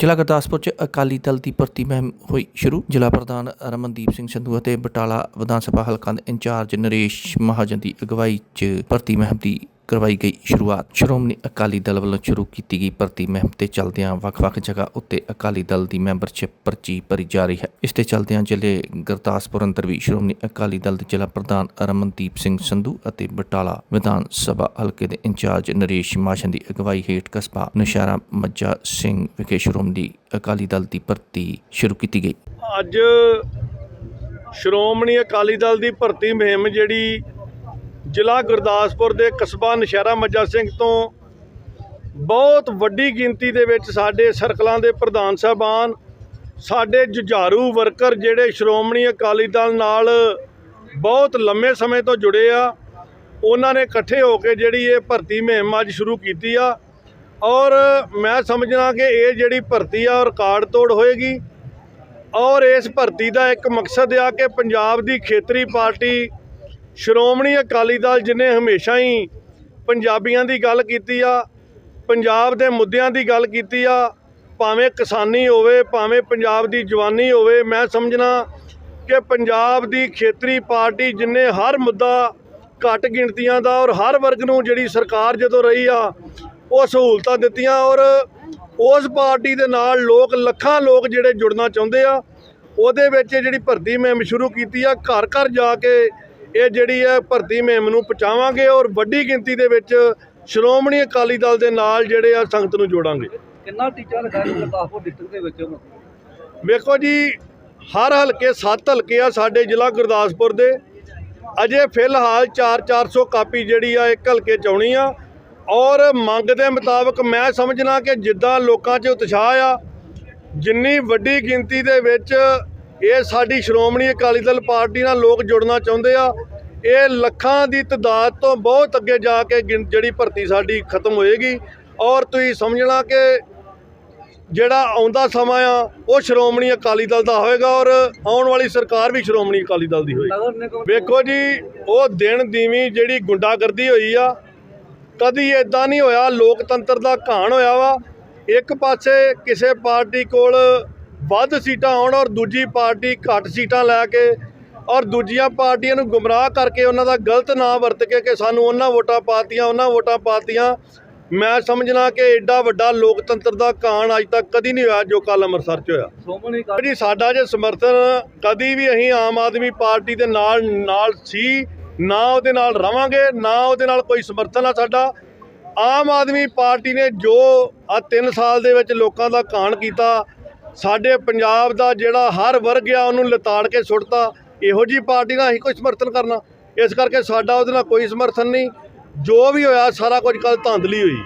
ਜ਼ਿਲ੍ਹਾ ਗੁਰਦਾਸਪੁਰ 'ਚ ਅਕਾਲੀ ਦਲ ਦੀ ਭਰਤੀ ਮਹਿਮ ਹੋਈ ਸ਼ੁਰੂ। ਜ਼ਿਲ੍ਹਾ ਪ੍ਰਧਾਨ ਰਮਨਦੀਪ ਸਿੰਘ ਸੰਧੂ ਅਤੇ ਬਟਾਲਾ ਵਿਧਾਨ ਸਭਾ ਹਲਕਾ ਦੇ ਇੰਚਾਰਜ ਨਰੇਸ਼ ਮਹਾਜਨ ਦੀ ਅਗਵਾਈ 'ਚ ਭਰਤੀ ਮਹਿਮ ਦੀ ਕਰਵਾਈ ਗਈ ਸ਼ੁਰੂਆਤ। ਸ਼੍ਰੋਮਣੀ ਅਕਾਲੀ ਦਲ ਵੱਲੋਂ ਸ਼ੁਰੂ ਕੀਤੀ ਗਈ ਭਰਤੀ ਮੁਹਿੰਮ ਤੇ ਚੱਲਦਿਆਂ ਵੱਖ-ਵੱਖ ਜਗ੍ਹਾ ਉੱਤੇ ਅਕਾਲੀ ਦਲ ਦੀ ਮੈਂਬਰਸ਼ਿਪ ਪਰਚੀ ਭਰੀ ਜਾ ਰਹੀ ਹੈ। ਇਸ ਤੇ ਚੱਲਦਿਆਂ ਜ਼ਿਲ੍ਹੇ ਗੁਰਦਾਸਪੁਰ ਅੰਦਰ ਵੀ ਸ਼੍ਰੋਮਣੀ ਅਕਾਲੀ ਦਲ ਦੇ ਜ਼ਿਲ੍ਹਾ ਪ੍ਰਧਾਨ ਰਮਨਦੀਪ ਸਿੰਘ ਸੰਧੂ ਅਤੇ ਬਟਾਲਾ ਵਿਧਾਨ ਸਭਾ ਹਲਕੇ ਦੇ ਇੰਚਾਰਜ ਨਰੇਸ਼ ਮਾਸ਼ਨ ਦੀ ਅਗਵਾਈ ਹੇਠ ਕਸਬਾ ਨਸ਼ਾਰਾ ਮੱਜਾ ਸਿੰਘ ਵਿਖੇ ਸ਼੍ਰੋਮਣੀ ਅਕਾਲੀ ਦਲ ਦੀ ਭਰਤੀ ਸ਼ੁਰੂ ਕੀਤੀ ਗਈ। ਅੱਜ ਸ਼੍ਰੋਮਣੀ ਅਕਾਲੀ ਦਲ ਦੀ ਭਰਤੀ ਮੁਹਿੰਮ ਜਿਹੜੀ ਜ਼ਿਲ੍ਹਾ ਗੁਰਦਾਸਪੁਰ ਦੇ ਕਸਬਾ ਨਸ਼ਹਿਰਾ ਮੱਜਾ ਸਿੰਘ ਤੋਂ ਬਹੁਤ ਵੱਡੀ ਗਿਣਤੀ ਦੇ ਵਿੱਚ ਸਾਡੇ ਸਰਕਲਾਂ ਦੇ ਪ੍ਰਧਾਨ ਸਾਹਿਬਾਨ, ਸਾਡੇ ਜੁਝਾਰੂ ਵਰਕਰ ਜਿਹੜੇ ਸ਼੍ਰੋਮਣੀ ਅਕਾਲੀ ਦਲ ਨਾਲ ਬਹੁਤ ਲੰਮੇ ਸਮੇਂ ਤੋਂ ਜੁੜੇ ਆ, ਉਹਨਾਂ ਨੇ ਇਕੱਠੇ ਹੋ ਕੇ ਜਿਹੜੀ ਇਹ ਭਰਤੀ ਮੁਹਿੰਮ ਅੱਜ ਸ਼ੁਰੂ ਕੀਤੀ ਆ। ਔਰ ਮੈਂ ਸਮਝਣਾ ਕਿ ਇਹ ਜਿਹੜੀ ਭਰਤੀ ਆ ਉਹ ਰਿਕਾਰਡ ਤੋੜ ਹੋਏਗੀ। ਔਰ ਇਸ ਭਰਤੀ ਦਾ ਇੱਕ ਮਕਸਦ ਆ ਕਿ ਪੰਜਾਬ ਦੀ ਖੇਤਰੀ ਪਾਰਟੀ ਸ਼੍ਰੋਮਣੀ ਅਕਾਲੀ ਦਲ ਜਿਨੇ ਹਮੇਸ਼ਾ ਹੀ ਪੰਜਾਬੀਆਂ ਦੀ ਗੱਲ ਕੀਤੀ ਆ, ਪੰਜਾਬ ਦੇ ਮੁੱਦਿਆਂ ਦੀ ਗੱਲ ਕੀਤੀ ਆ, ਭਾਵੇਂ ਕਿਸਾਨੀ ਹੋਵੇ, ਭਾਵੇਂ ਪੰਜਾਬ ਦੀ ਜਵਾਨੀ ਹੋਵੇ, ਮੈਂ ਸਮਝਣਾ ਕਿ ਪੰਜਾਬ ਦੀ ਖੇਤਰੀ ਪਾਰਟੀ ਜਿਨੇ ਹਰ ਮੁੱਦਾ ਘੱਟ ਗਿਣਤੀਆਂ ਦਾ ਔਰ ਹਰ ਵਰਗ ਨੂੰ ਜਿਹੜੀ ਸਰਕਾਰ ਜਦੋਂ ਰਹੀ ਆ, ਉਹ ਸਹੂਲਤਾਂ ਦਿੱਤੀਆਂ ਔਰ ਉਸ ਪਾਰਟੀ ਦੇ ਨਾਲ ਲੋਕ, ਲੱਖਾਂ ਲੋਕ ਜਿਹੜੇ ਜੁੜਨਾ ਚਾਹੁੰਦੇ ਆ, ਉਹਦੇ ਵਿੱਚ ਜਿਹੜੀ ਭਰਤੀ ਮੁਹਿੰਮ ਸ਼ੁਰੂ ਕੀਤੀ ਆ ਘਰ ਘਰ ਜਾ ਕੇ ਇਹ ਜਿਹੜੀ ਹੈ ਭਰਤੀ ਮੁਹਿੰਮ ਨੂੰ ਪਹੁੰਚਾਵਾਂਗੇ ਔਰ ਵੱਡੀ ਗਿਣਤੀ ਦੇ ਵਿੱਚ ਸ਼੍ਰੋਮਣੀ ਅਕਾਲੀ ਦਲ ਦੇ ਨਾਲ ਜਿਹੜੇ ਆ ਸੰਗਤ ਨੂੰ ਜੋੜਾਂਗੇ। ਕਿੰਨਾ ਟੀਚਾ ਲਗਾਇਆ ਗੁਰਦਾਸਪੁਰ ਡਿਸਟ੍ਰਿਕਟ ਦੇ ਵਿੱਚ? ਵੇਖੋ ਜੀ ਹਰ ਹਲਕੇ 7 ਹਲਕੇ ਆ ਸਾਡੇ ਜ਼ਿਲ੍ਹਾ ਗੁਰਦਾਸਪੁਰ ਦੇ। ਅਜੇ ਫਿਲਹਾਲ 4-400 ਕਾਪੀ ਜਿਹੜੀ ਆ ਇੱਕ ਹਲਕੇ ਚ ਆਉਣੀ ਆ। ਔਰ ਮੰਗ ਦੇ ਮੁਤਾਬਕ ਮੈਂ ਸਮਝਣਾ ਕਿ ਜਿੱਦਾਂ ਲੋਕਾਂ 'ਚ ਉਤਸ਼ਾਹ ਆ ਜਿੰਨੀ ਵੱਡੀ ਗਿਣਤੀ ਦੇ ਵਿੱਚ ਇਹ ਸਾਡੀ ਸ਼੍ਰੋਮਣੀ ਅਕਾਲੀ ਦਲ ਪਾਰਟੀ ਨਾਲ ਲੋਕ ਜੁੜਨਾ ਚਾਹੁੰਦੇ ਆ। ਇਹ ਲੱਖਾਂ ਦੀ ਤਦਾਦ ਤੋਂ ਬਹੁਤ ਅੱਗੇ ਜਾ ਕੇ ਜਿਹੜੀ ਭਰਤੀ ਸਾਡੀ ਖਤਮ ਹੋਏਗੀ। ਔਰ ਤੁਸੀਂ ਸਮਝਣਾ ਕਿ ਜਿਹੜਾ ਆਉਂਦਾ ਸਮਾਂ ਆ ਉਹ ਸ਼੍ਰੋਮਣੀ ਅਕਾਲੀ ਦਲ ਦਾ ਹੋਏਗਾ ਔਰ ਆਉਣ ਵਾਲੀ ਸਰਕਾਰ ਵੀ ਸ਼੍ਰੋਮਣੀ ਅਕਾਲੀ ਦਲ ਦੀ ਹੋਏਗੀ। ਵੇਖੋ ਜੀ ਉਹ ਦਿਨ ਦੀਵੀਂ ਜਿਹੜੀ ਗੁੰਡਾਗਰਦੀ ਹੋਈ ਆ ਕਦੀ ਇਦਾਂ ਨਹੀਂ ਹੋਇਆ। ਲੋਕਤੰਤਰ ਦਾ ਘਾਣ ਹੋਇਆ ਵਾ। ਇੱਕ ਪਾਸੇ ਕਿਸੇ ਪਾਰਟੀ ਕੋਲ ਵੱਧ ਸੀਟਾਂ ਆਉਣ ਔਰ ਦੂਜੀ ਪਾਰਟੀ ਘੱਟ ਸੀਟਾਂ ਲੈ ਕੇ ਔਰ ਦੂਜੀਆਂ ਪਾਰਟੀਆਂ ਨੂੰ ਗੁੰਮਰਾਹ ਕਰਕੇ ਉਹਨਾਂ ਦਾ ਗਲਤ ਨਾਂ ਵਰਤ ਕੇ ਕਿ ਸਾਨੂੰ ਉਹਨਾਂ ਵੋਟਾਂ ਪਾਤੀਆਂ ਉਹਨਾਂ ਵੋਟਾਂ ਪਾਤੀਆਂ। ਮੈਂ ਸਮਝਣਾ ਕਿ ਐਡਾ ਵੱਡਾ ਲੋਕਤੰਤਰ ਦਾ ਘਾਣ ਅੱਜ ਤੱਕ ਕਦੀ ਨਹੀਂ ਹੋਇਆ ਜੋ ਕੱਲ ਅੰਮ੍ਰਿਤਸਰ 'ਚ ਹੋਇਆ। ਜੀ ਸਾਡਾ ਜੇ ਸਮਰਥਨ ਕਦੀ ਵੀ ਅਸੀਂ ਆਮ ਆਦਮੀ ਪਾਰਟੀ ਦੇ ਨਾਲ ਨਾਲ ਸੀ ਨਾ ਉਹਦੇ ਨਾਲ ਰਵਾਂਗੇ ਨਾ ਉਹਦੇ ਨਾਲ ਕੋਈ ਸਮਰਥਨ ਆ ਸਾਡਾ। ਆਮ ਆਦਮੀ ਪਾਰਟੀ ਨੇ ਜੋ ਆ 3 ਸਾਲ ਦੇ ਵਿੱਚ ਲੋਕਾਂ ਦਾ ਕਾਣ ਕੀਤਾ ਸਾਡੇ ਪੰਜਾਬ ਦਾ ਜਿਹੜਾ ਹਰ ਵਰਗ ਆ, ਉਹਨੂੰ ਲਤਾੜ ਕੇ ਸੁੱਟਤਾ। ਇਹੋ ਜੀ ਪਾਰਟੀ ਨਾਲ ਅਸੀਂ ਕੋਈ ਸਮਰਥਨ ਕਰਨਾ। ਇਸ ਕਰਕੇ ਸਾਡਾ ਉਹਦੇ ਨਾਲ ਕੋਈ ਸਮਰਥਨ ਨਹੀਂ। ਜੋ ਵੀ ਹੋਇਆ, ਸਾਰਾ ਕੁਝ ਕੱਲ ਧਾਂਦਲੀ ਹੋਈ।